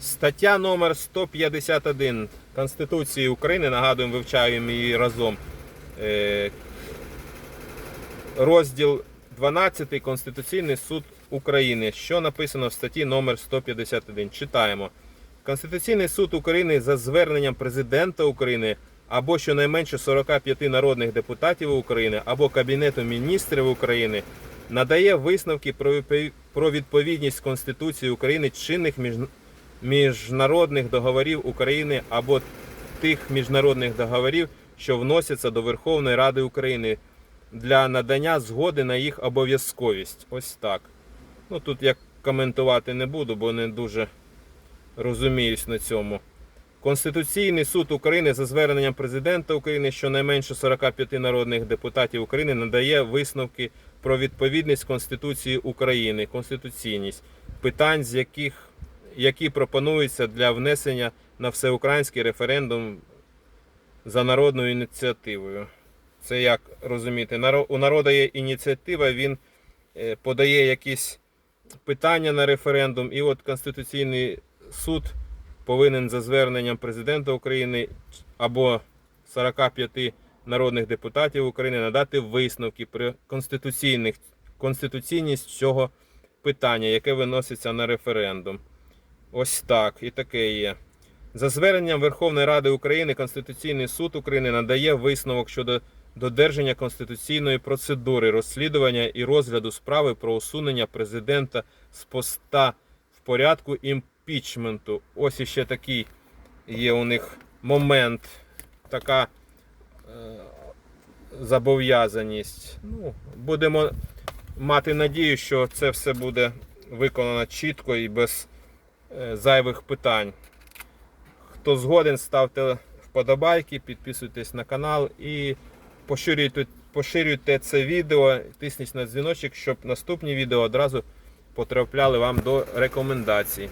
Стаття номер 151 Конституції України, нагадуємо, вивчаємо її разом. Е, Розділ 12 Конституційний суд України. Що написано в статті номер 151. Читаємо. Конституційний суд України за зверненням президента України або щонайменше 45 народних депутатів України або Кабінету міністрів України надає висновки про відповідність Конституції України чинних між- міжнародних договорів України або тих міжнародних договорів, що вносяться до Верховної Ради України для надання згоди на їх обов'язковість. Ось так. Ну тут я коментувати не буду, бо не дуже розуміюсь на цьому. Конституційний суд України за зверненням президента України щонайменше 45 народних депутатів України надає висновки про відповідність Конституції України, конституційність питань, з яких які пропонуються для внесення на всеукраїнський референдум за народною ініціативою. Це як розуміти? У народу є ініціатива, він е, подає якісь питання на референдум, і от Конституційний суд повинен за зверненням президента України або 45 народних депутатів України надати висновки про конституційність цього питання, яке виноситься на референдум. Ось так, і таке є. За зверненням Верховної Ради України Конституційний суд України надає висновок щодо додержання конституційної процедури розслідування і розгляду справи про усунення президента з поста в порядку імпічменту. Ось іще такий є у них момент, така е, зобов'язаність. Ну, будемо мати надію, що це все буде виконано чітко і без зайвих питань. Хто згоден, ставте вподобайки, підписуйтесь на канал і поширюйте, поширюйте це відео, тисніть на дзвіночок, щоб наступні відео одразу потрапляли вам до рекомендацій.